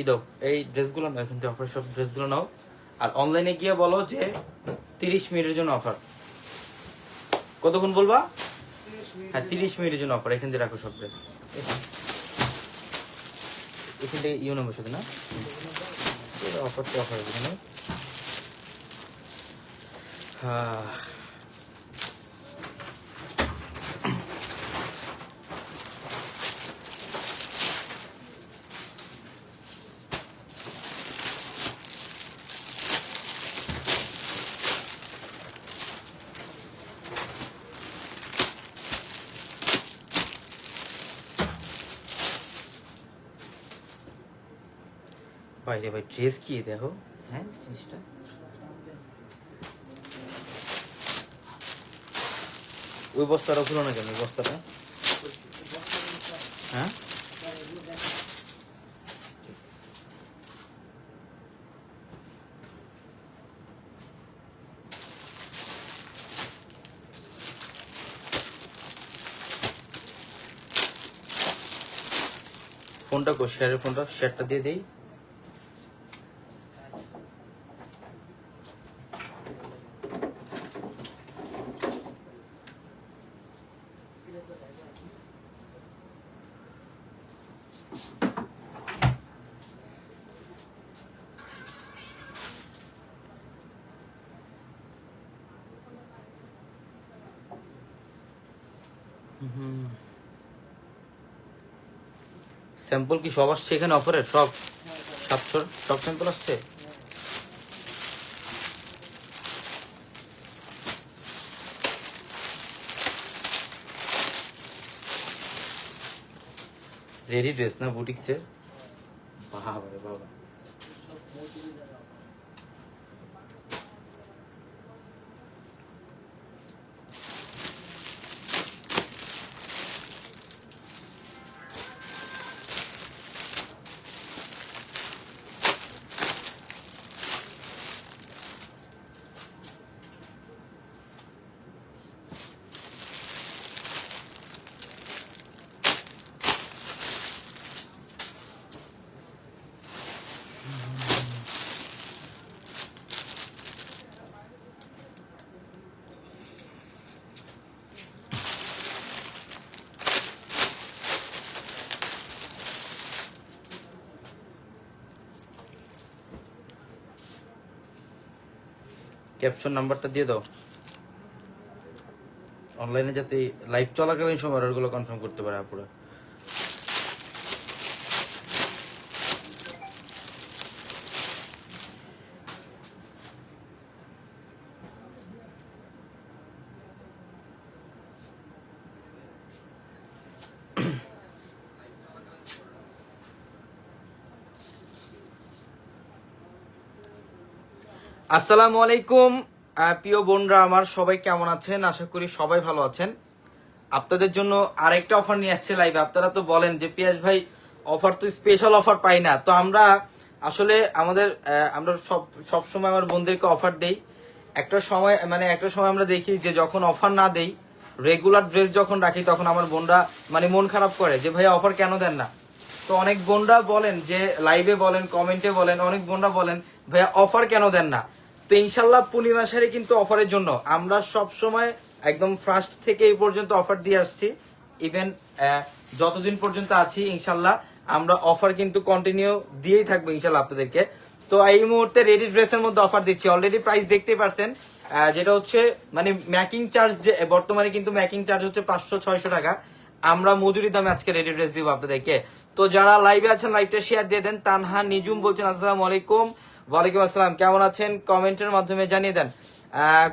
ঈদক এই ড্রেসগুলো নাও, এখান থেকে অফার সব ড্রেসগুলো নাও। আর অনলাইনে গিয়ে বলো যে তিরিশ মিনিটের জন্য অফার কতক্ষণ বলবা? হ্যাঁ তিরিশ মিনিটের জন্য অফার এখান থেকে রাখো সব ড্রেস এখান থেকে ইউ নম্বর সাথে না? অফার তো অফার আছে বাইরে ভাই ড্রেস কি দেখো? হ্যাঁ জিনিসটা। ওই বস্তাটা খুলো না কেন, ওই বস্তাটা? হ্যাঁ? ফোনটা কো শেয়ারের ফোনটা শেয়ারটা দিয়ে দেই। স্যাম্পল কি সব আসছে এখানে অফারে সব? সাতশো? সব স্যাম্পল আসছে? রেডি ড্রেস না বুটিক্সের বাবা বাবা। ক্যাপশন নাম্বারটা দিয়ে দাও। অনলাইনে যাতে লাইভ চলাকালীন সময় অর্ডারগুলো কনফার্ম করতে পারে আপুরা। আসসালামু আলাইকুম প্রিয় বোনরা, আমার সবাই কেমন আছেন? আশা করি সবাই ভালো আছেন। আপনাদের জন্য আরেকটা অফার নিয়ে আসছে লাইভে আপনারা তো বলেন যে পিয়াস ভাই অফার তো স্পেশাল অফার পাই না। তো আমরা আসলে আমাদের আমরা সব সব সময় আমার বোনদেরকে অফার দেই। একটা সময় মানে একটা সময় আমরা দেখি যে, যখন অফার না দেই রেগুলার ড্রেস যখন রাখি, তখন আমার বোনরা মানে মন খারাপ করে যে, ভাই অফার কেন দেন না? তো অনেক বোনরা বলেন যে লাইভে বলেন কমেন্টে বলেন, অনেক বোনরা বলেন, ভাইয়া অফার কেন দেন না? তো ইনশাল্লাহ পূর্ণিমা শাড়ি কিন্তু অফারের জন্য। আমরা সব সময় একদম ফার্স্ট থেকে এই পর্যন্ত অফার দিয়ে আসছি। ইভেন যতদিন পর্যন্ত আছি ইনশাল্লাহ আমরা অফার কিন্তু কন্টিনিউ দিয়েই থাকব ইনশাল্লাহ আপনাদেরকে। তো এই মুহূর্তে রেডি ড্রেসের মধ্যে অফার দিচ্ছি। অলরেডি প্রাইস দেখতেই পারছেন। যেটা হচ্ছে মানে ম্যাকিং চার্জ যে, বর্তমানে কিন্তু ম্যাকিং চার্জ হচ্ছে পাঁচশো, ছয়শো টাকা। আমরা মজুরি দামে আজকে রেডি ড্রেস দিব আপনাদেরকে। তো যারা লাইভে আছেন লাইভটা শেয়ার দিয়ে দেন। তানহা নিজুম বলছেন, আসসালামু আলাইকুম। ওয়ালাইকুম আসসালাম। কেমন আছেন? কমেন্টের মাধ্যমে জানিয়ে দেন।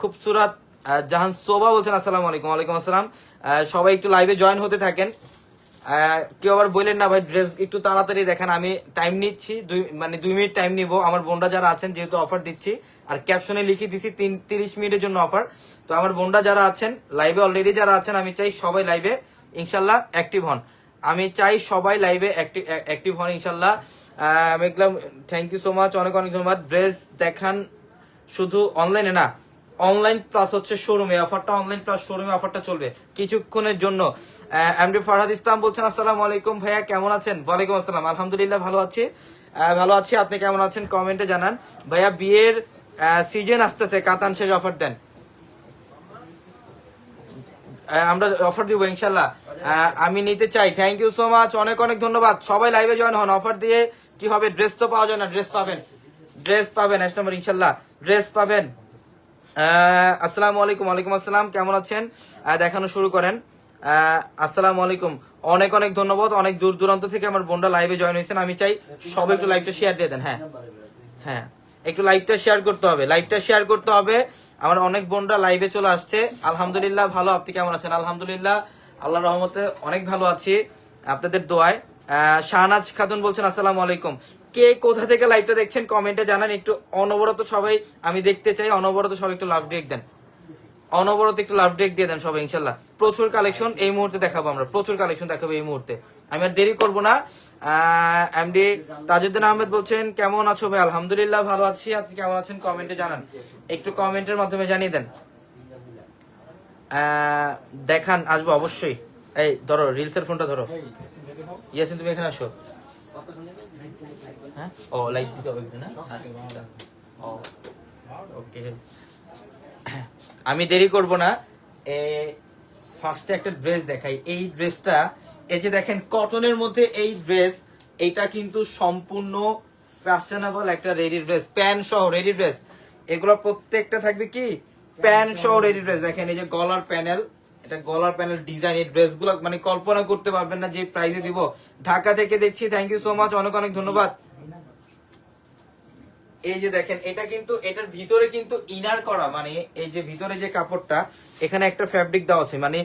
খুবসুরাত জাহান সোবা বলছেন, আসসালামু আলাইকুম। ওয়ালাইকুম আসসালাম। সবাই একটু লাইভে জয়েন হতে থাকেন। কেউ আবার বললেন, না ভাই ড্রেস একটু তাড়াতাড়ি দেখেন, আমি টাইম নিচ্ছি, দুই মানে দুই মিনিট টাইম নিব। আমার বোনরা যারা আছেন, যেহেতু অফার দিচ্ছি, আর ক্যাপশনে লিখে দিচ্ছি তিন, তিরিশ মিনিটের জন্য অফার তো আমার বোনরা যারা আছেন লাইভে অলরেডি যারা আছেন, আমি চাই সবাই লাইভে ইনশাল্লাহ অ্যাক্টিভ হন। আমি চাই সবাই লাইভে অ্যাক্টিভ হন ইনশাল্লাহ। আমি দেখলাম থ্যাংক ইউ সো মাচ অনেক অনেক ধন্যবাদ। ড্রেস দেখান শুধু অনলাইনে না অনলাইন প্লাস হচ্ছে শোরুমে অফারটা অনলাইন প্লাস শোরুমে অফারটা চলবে কিছুক্ষণের জন্য। এমডি ফারহাদ ইসলাম বলছেন, আসসালামু আলাইকুম ভাইয়া, কেমন আছেন? ওয়ালাইকুম আসসালাম, আলহামদুলিল্লাহ ভালো আছি। ভালো আছি, আপনি কেমন আছেন? কমেন্টে জানান। ভাইয়া, বিয়ের সিজন আসতেছে, কাতান শেষ অফার দেন। আমরা অফার দিব, ইনশাল্লাহ। আমি নিতে চাই। থ্যাংক ইউ সো মাচ অনেক অনেক ধন্যবাদ। সবাই লাইভে জয়েন হন। অফার দিয়ে কি হবে? ড্রেস তো পাওয়া যায় না। ড্রেস পাবেন। ড্রেস পাবেন। এক নম্বর ইনশাল্লাহ। ড্রেস পাবেন। আসসালামু আলাইকুম। ওয়ালাইকুম আসসালাম। কেমন আছেন? দেখানো শুরু করেন। আসসালামু আলাইকুম। অনেক অনেক ধন্যবাদ। অনেক দূর দূরান্ত থেকে আমার বোনরা লাইভে জয়েন হয়েছেন। আমি চাই সবাই একটু লাইভটা শেয়ার দিয়ে দেন। হ্যাঁ। হ্যাঁ। একটু লাইভটা শেয়ার করতে হবে। লাইভটা শেয়ার করতে হবে। আমার অনেক বোনরা লাইভে চলে আসছে। আলহামদুলিল্লাহ, ভালো। আপনি কেমন আছেন? আলহামদুলিল্লাহ আল্লাহ রহমতে অনেক ভালো আছি। আপনাদের দোয়ায়। শাহনাজ খাতুন বলছেন, আসসালামু আলাইকুম। কে কোথা থেকে লাইভটা দেখছেন কমেন্টে জানান। একটু অনবরত সবাই আমি দেখতে চাই। অনবরত সবাই একটু লাভ দিয়ে দেন অনবরত একটু লাভ ডেক দিয়ে দেন সবাই, ইনশাল্লাহ। প্রচুর কালেকশন এই মুহূর্তে দেখাবো আমরা, প্রচুর কালেকশন দেখাবো এই মুহূর্তে। আমি আর দেরি করব না। এমডি তাজউদ্দিন আহমেদ বলছেন, কেমন আছো ভাই? আলহামদুলিল্লাহ ভালো আছি। আপনি কেমন আছেন? কমেন্টে জানান। একটু কমেন্টের মাধ্যমে জানিয়ে দেন। দেখান, আসব অবশ্যই। এই, ধরো রিলসের ফোনটা ধরো। ইয়াসিন, তুমি এখানে আসো। হ্যাঁ? ও লাইট দিতে হবে না? ও ওকে আমি দেরি করব না। ফার্স্টে একটা ড্রেস দেখাই। এই ড্রেসটা এই যে দেখেন কটনের মধ্যে এই ড্রেস এটা কিন্তু সম্পূর্ণ ফ্যাশনেবল একটা রেডি ড্রেস প্যান্ট সহ রেডি ড্রেস এগুলো প্রত্যেকটা থাকবে কি? প্যান্ট সহ রেডি ড্রেস দেখেন এই যে গলার প্যানেল এটা গলার প্যানেল ডিজাইন এই ড্রেসগুলো মানে কল্পনা করতে পারবেন না যে প্রাইসে দিব। ঢাকা থেকে দেখছি থ্যাংক ইউ সো মাচ অনেক অনেক ধন্যবাদ। এই যে দেখেন, এটা কিন্তু, এটার ভিতরে কিন্তু ইনার করা মানে এই যে ভিতরে যে কাপড়টা, এখানে একটা ফ্যাব্রিক দেওয়া আছে মানে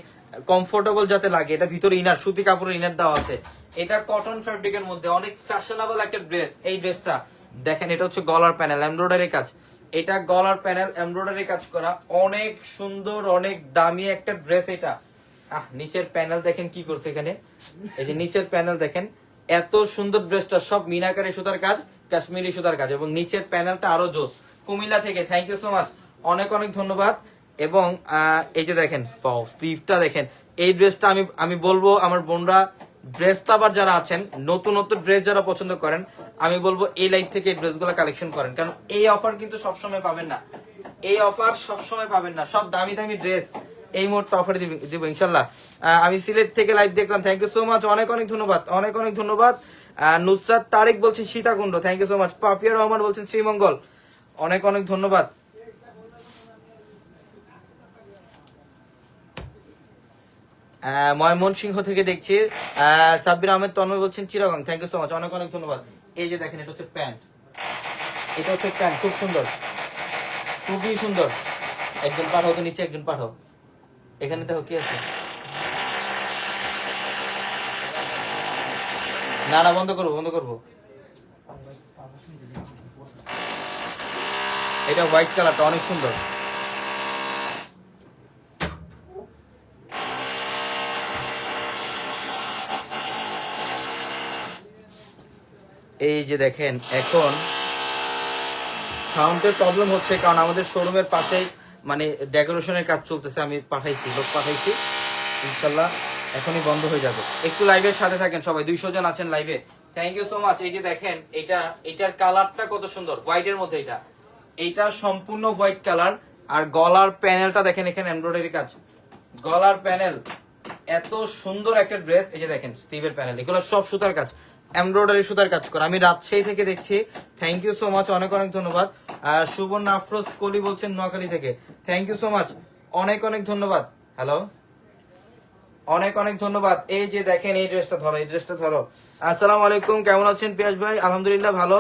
কমফোর্টেবল যাতে লাগে, এটা ভিতরে ইনার সুতি কাপড়ের ইনার দেওয়া আছে। এটা কটন ফ্যাব্রিকের মধ্যে, অনেক ফ্যাশনেবল একটা ড্রেস এই ড্রেসটা দেখেন, এটা হচ্ছে গলার প্যানেল এমব্রয়ডারি কাজ। এটা গলার প্যানেল এমব্রয়ডারি কাজ করা, অনেক সুন্দর, অনেক দামি একটা ড্রেস এটা। আহ, নিচের প্যানেল দেখেন কি করছে এখানে। এই যে নিচের প্যানেল দেখেন, এত সুন্দর ড্রেসটা সব মিনাকারি সুতার কাজ। কাশ্মীরি সুতার কাজ এবং নিচের প্যানেলটা আরও জোস কুমিল্লা থেকে থ্যাংক ইউ সো মাচ অনেক অনেক ধন্যবাদ। এবং এই যে দেখেন স্লিভটা দেখেন। এই ড্রেসটা আমি আমি বলব আমার বোনরা ড্রেস আবার যারা আছেন নতুন নতুন ড্রেস যারা পছন্দ করেন, আমি বলব এই লাইফ থেকে ড্রেসগুলো কালেকশন করেন। কারণ এই অফার কিন্তু সবসময় পাবেন না। এই অফার সবসময় পাবেন না। সব দামি দামি ড্রেস এই মুহূর্তে অফার দিব ইনশাল্লাহ। আমি সিলেট থেকে লাইভ দেখলাম। থ্যাংক ইউ সো মাচ অনেক অনেক ধন্যবাদ। অনেক অনেক ধন্যবাদ। নুসরাত তারেক বলছেন Sitakunda. Thank you so much Papiya Rahman বলছেন শ্রীমঙ্গল। অনেক অনেক ধন্যবাদ। আহ, ময়মনসিংহ থেকে দেখছি। সাব্বির আহমেদ তন্ময় বলছেন Chittagong. Thank you so much অনেক অনেক ধন্যবাদ। এই যে দেখেন এটা হচ্ছে প্যান্ট। এটা হচ্ছে প্যান্ট। খুব সুন্দর। খুবই সুন্দর। একজন পাঠাও তো নিচে একজন পাঠাও এখানে দেখো কি আছে? না না, বন্ধ করব বন্ধ করব। এটা হোয়াইট কালারটা অনেক সুন্দর। এই যে দেখেন, এখন সাউন্ডের প্রবলেম হচ্ছে, কারণ আমাদের শোরুমের পাশেই মানে ডেকোরেশনের কাজ চলতেছে, আমি পাঠাইছি, লোক পাঠাইছি, ইনশাল্লাহ। এখনই বন্ধ হয়ে যাবে। একটু লাইভের সাথে থাকেন সবাই, দুইশো জন আছেন লাইভে থ্যাংক ইউ সো মাচ এই যে দেখেন, এটা, এটার কালারটা কত সুন্দর হোয়াইটের মধ্যে এটা। এইটা সম্পূর্ণ হোয়াইট কালার আর গলার প্যানেলটা দেখেন, এখানে এমব্রয়ডারি কাজ। গলার প্যানেল এত সুন্দর একটা ড্রেস এই যে দেখেন স্টিভের প্যানেল এগুলো সব সুতার কাজ। এমব্রয়ডারি সুতার কাজ করে। আমি রাজশাহী থেকে দেখছি। থ্যাংক ইউ সো মাচ অনেক অনেক ধন্যবাদ। সুবর্ণ আফরোজ কলি বলছেন, নোয়াখালী থেকে। থ্যাংক ইউ সো মাচ অনেক অনেক ধন্যবাদ। হ্যালো অনেক অনেক ধন্যবাদ। এই যে দেখেন এই ড্রেসটা ধরো এই ড্রেসটা ধরো। আসসালামু আলাইকুম কেমন আছেন পিয়াস ভাই? আলহামদুলিল্লাহ ভালো।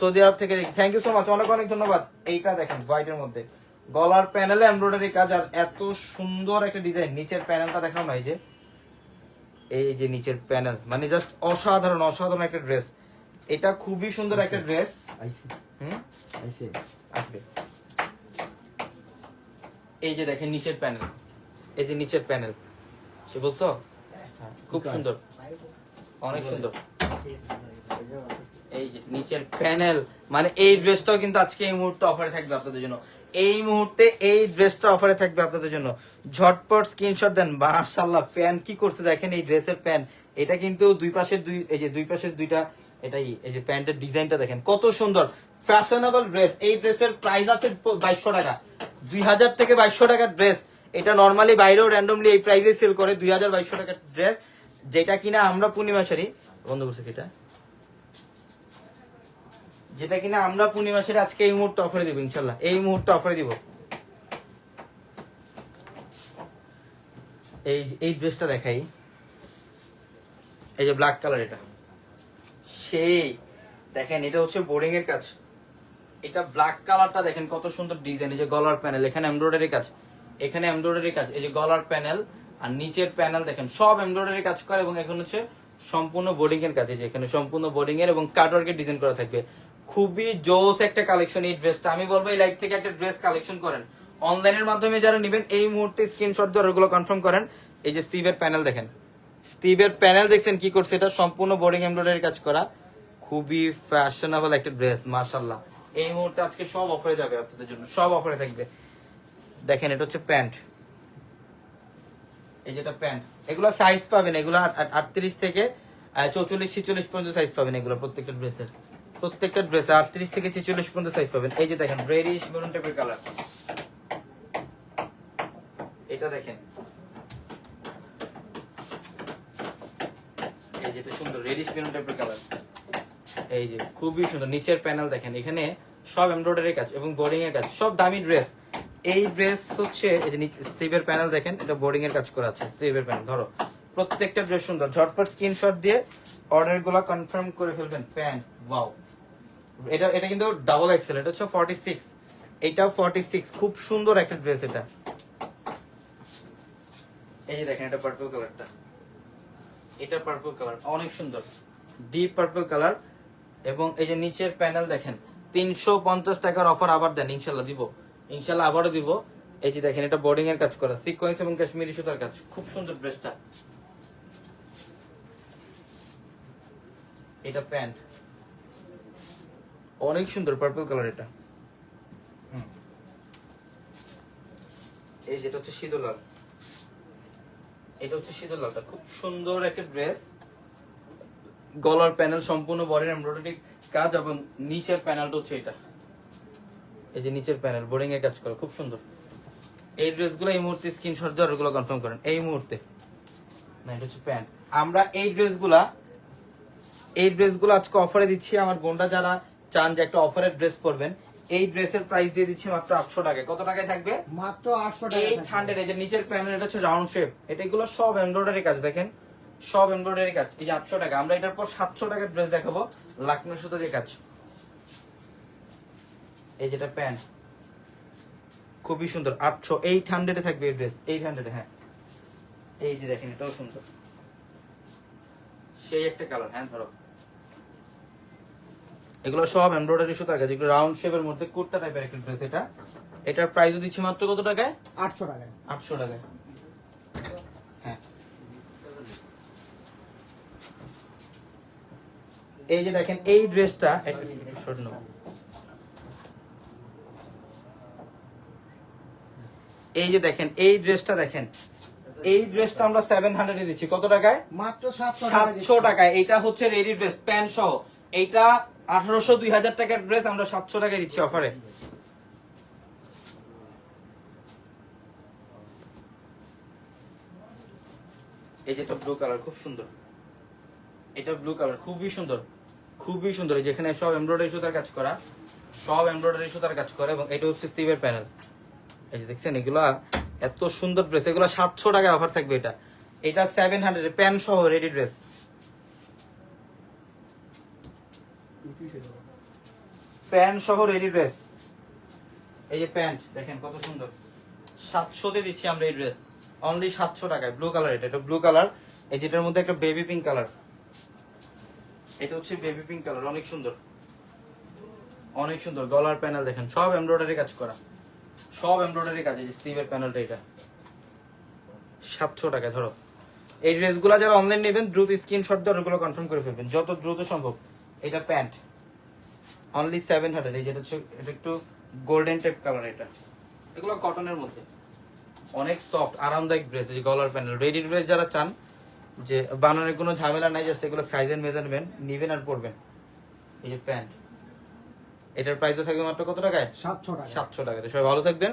সৌদি আরব থেকে দেখি। থ্যাংক ইউ সো মাচ অনেক অনেক ধন্যবাদ। এইটা দেখেন হোয়াইটের মধ্যে। গলার প্যানেলে এমব্রয়ডারি কাজ আর এত সুন্দর একটা ডিজাইন নিচের প্যানেলটা দেখাও না এই যে। এই যে নিচের প্যানেল মানে জাস্ট অসাধারণ অসাধারণ একটা ড্রেস এটা খুবই সুন্দর একটা ড্রেস হুম? আসবে। এই যে দেখেন নিচের প্যানেল এই যে নিচের প্যানেল সে বলছো হ্যাঁ, খুব সুন্দর। অনেক সুন্দর। এই যে নিচের প্যানেল মানে এই ড্রেসটাও কিন্তু আজকে এই মুহূর্তে অফারে থাকবে আপনাদের জন্য। এই মুহূর্তে এই ড্রেসটা অফারে থাকবে আপনাদের জন্য। ঝটপট স্ক্রিনশট দেন মাশাআল্লাহ প্যান কি করছে দেখেন এই ড্রেসের প্যান। এটা কিন্তু দুই পাশের দুই এই যে দুই পাশের দুইটা এটাই এই যে প্যান্টের ডিজাইনটা দেখেন কত সুন্দর। ফ্যাশনেবল ড্রেস এই ড্রেসের প্রাইস আছে বাইশশো টাকা। দুই হাজার থেকে বাইশশো টাকার ড্রেস এটা নর্মালি বাইরেও র্যান্ডমলি এই প্রাইসে সেল করে দুই হাজার বাইশশো টাকার ড্রেস যেটা কিনা আমরা পূর্ণিমা শাড়ি বন্ধ করছে কিটা যেটা কিনা আমরা পূর্ণিমা শাড়ি আজকে এই মুহূর্তে অফারে দিব, ইনশাল্লাহ। এই মুহূর্তে অফারে দিব। এই এই ড্রেসটা দেখাই। এই যে ব্ল্যাক কালার এটা। সেই, দেখেন, এটা হচ্ছে বোর্ডিং এর কাজ। এটা ব্ল্যাক কালারটা দেখেন কত সুন্দর ডিজাইন এই যে গলার প্যানেল এখানে এমব্রয়ডারি কাজ। এখানে এমব্রয়ডারি কাজ, এই যে গলার প্যানেল আর নিচের প্যানেল দেখেন, সব এমব্রয়ডারি কাজ করে এবং এখন হচ্ছে সম্পূর্ণ বোর্ডিং এর কাজ, এই যে এখানে সম্পূর্ণ বোর্ডিং এর এবং কাটওয়ার্কের ডিজাইন করা থাকবে। খুবই জোস একটা কালেকশন এই ড্রেসটা আমি বলব, এই লাইভ থেকে একটা ড্রেস কালেকশন করেন। অনলাইনের মাধ্যমে যারা নেবেন, এই মুহূর্তে স্ক্রিনশট দিয়ে ওগুলো কনফার্ম করেন। এই যে স্টিভের প্যানেল দেখেন। স্টিভের প্যানেল দেখছেন কি করছে, এটা সম্পূর্ণ বোর্ডিং এমব্রয়ডারি কাজ করা। খুবই ফ্যাশনেবল একটা ড্রেস মাশাল্লাহ এই মুহূর্তে আজকে সব অফারে যাবে আপনাদের জন্য, সব অফারে থাকবে। দেখেন, এটা হচ্ছে প্যান্ট। এই যেটা প্যান্ট। এগুলো সাইজ পাবেন, এগুলো আটত্রিশ থেকে চৌচল্লিশ, ছিচল্লিশ পর্যন্ত সাইজ পাবেন এগুলো প্রত্যেকটা ড্রেসের প্রত্যেকটা ড্রেসে আটত্রিশ থেকে ছেচল্লিশ পর্যন্ত সাইজ পাবেন। এই যে দেখেন রেডিশ মেরুন টাইপের কালার এটা দেখেন। এই যেটা সুন্দর রেডিশ মেরুন টাইপের কালার এই যে খুবই সুন্দর, নিচের প্যানেল দেখেন। এখানে সব এমব্রয়ডারি কাজ এবং বোর্ডিং এর কাজ, সব দামি ড্রেস এই ড্রেস হচ্ছে, এই যে স্টিভের প্যানেল দেখেন, এটা বোর্ডিং এর কাজ করা আছে স্টিভের প্যানেল, ধরো। প্রত্যেকটা ড্রেস সুন্দর, ঝটপট স্ক্রিনশট দিয়ে অর্ডারগুলো কনফার্ম করে ফেলবেন প্যান্ট ওয়াও। এটা এটা কিন্তু ডাবল এক্সেল, এটা হচ্ছে ফর্টি সিক্স, এটাও ফর্টি সিক্স, খুব সুন্দর একটা ড্রেস এটা। এই যে দেখেন, এটা পার্পল কালারটা এটা পার্পল কালার অনেক সুন্দর। ডিপ পার্পল কালার এবং এই যে নিচের প্যানেল দেখেন, তিনশো পঞ্চাশ টাকার অফার আবার দেন, ইনশাল্লাহ দিব। ইনশাল্লাহ আবারও দিব। এই যে দেখেন, এটা বোর্ডিং এর কাজ করা। সিকোয়েন্স এবং কাশ্মীরি সুতার কাজ। খুব সুন্দর ড্রেসটা এটা প্যান্ট। অনেক সুন্দর পার্পল কালার এটা। এই যেটা হচ্ছে সিঁদুর লাল। এটা হচ্ছে সিঁদুর লালটা। খুব সুন্দর একটা ড্রেস গলার প্যানেল সম্পূর্ণ বডির এমব্রয়ডারি কাজ এবং নিচের প্যানেলটা হচ্ছে এটা। এই যে নিচের প্যানেল বোর্ডিং এর কাজ করে খুব সুন্দর। এই ড্রেসগুলো এই মুহূর্তে স্ক্রিনশট দিয়ে ওগুলো কনফার্ম করেন এই মুহূর্তে। না এটা হচ্ছে প্যান্ট আমরা এই ড্রেসগুলা এই ড্রেসগুলো আজকে অফারে দিচ্ছি আমার বোনরা যারা চান যে একটা অফারের ড্রেস পরবেন এই ড্রেসের প্রাইস দিয়ে দিচ্ছি মাত্র আটশো টাকায়। কত টাকায় থাকবে? মাত্র আটশো টাকা এইট হান্ড্রেড এই যে নিচের প্যানেল এটা হচ্ছে রাউন্ড শেপ এটা এগুলো সব এমব্রয়ডারি কাজ দেখেন। সব এমব্রয়ডারি কাজ এই যে আটশো টাকা। আমরা এটার পর সাতশো টাকার ড্রেস দেখাবো লাকনো সুতো দিয়ে কাজ। এই যেটা প্যান্ট খুবই সুন্দর। আটশো এইট হান্ড্রেডে থাকবে এই ড্রেস এইট হান্ড্রেডে হ্যাঁ। এই যে দেখেন এটাও সুন্দর। সেই একটা কালার হ্যাঁ ধরো। এগুলো সব এমব্রয়ডারি সুতার কাজ এগুলো রাউন্ড শেপের মধ্যে কুর্তা টাইপের একটা ড্রেস এটা। এটার প্রাইসও দিচ্ছি মাত্র কত টাকায়? আটশো টাকায়। আটশো টাকায়। হ্যাঁ। এই যে দেখেন এই ড্রেসটা শর্ট এই যে দেখেন এই ড্রেসটা দেখেন। এই ড্রেসটা আমরা সেভেন হান্ড্রেডে দিচ্ছি। কত টাকায়? মাত্র সাতশো টাকায় এটা হচ্ছে রেডি ড্রেস প্যান্ট সহ। এইটা আঠারোশো দুই হাজার টাকার ড্রেস আমরা সাতশো টাকায় দিচ্ছি অফারে এই যেটা ব্লু কালার খুব সুন্দর। এটা ব্লু কালার খুবই সুন্দর। খুবই সুন্দর। এই যেখানে সব এমব্রয়ডারি সুতার কাজ করা সব এমব্রয়ডারি সুতার কাজ করে এবং এটা হচ্ছে স্টিভের প্যানেল এই যে দেখছেন, এগুলা এত সুন্দর ড্রেস এগুলো সাতশো টাকায় অফার থাকবে এটা। এটা সেভেন হান্ড্রেড প্যান্ট সহ রেডি ড্রেস প্যান্ট সহ রেডি ড্রেস এই যে প্যান্ট দেখেন কত সুন্দর। সাতশোতে দিচ্ছি আমরা এই ড্রেস অনলি সাতশো টাকায় ব্লু কালার এটা। এটা ব্লু কালার এই যেটার মধ্যে একটা বেবি পিঙ্ক কালার এটা হচ্ছে বেবি পিঙ্ক কালার অনেক সুন্দর। অনেক সুন্দর, গলার প্যানেল দেখেন, সব এমব্রয়ডারি কাজ করা। সব এমব্রয়ডারি কাজ, এই স্লিভের প্যানেলটা এটা। সাতশো টাকা ধরো। এই ড্রেসগুলো যারা অনলাইন নেবেন, দ্রুত স্ক্রিনশট দিয়ে ওগুলো কনফার্ম করে ফেলবেন। যত দ্রুত সম্ভব। এটা প্যান্ট। অনলি সেভেন হান্ড্রেড এই যেটা হচ্ছে, এটা একটু গোল্ডেন টাইপ কালার এটা। এগুলো কটনের মধ্যে। অনেক সফট আরামদায়ক ড্রেস এই গলার প্যানেল রেডি ড্রেস যারা চান, যে বানানোর কোনো ঝামেলা নাই জাস্ট এগুলো সাইজ এন্ড মেজারমেন্ট নেবেন আর পরবেন। এই যে প্যান্ট। এটার প্রাইস থাকবে মাত্র কত টাকায়? সাতশো টাকা সাতশো টাকা সবাই ভালো থাকবেন।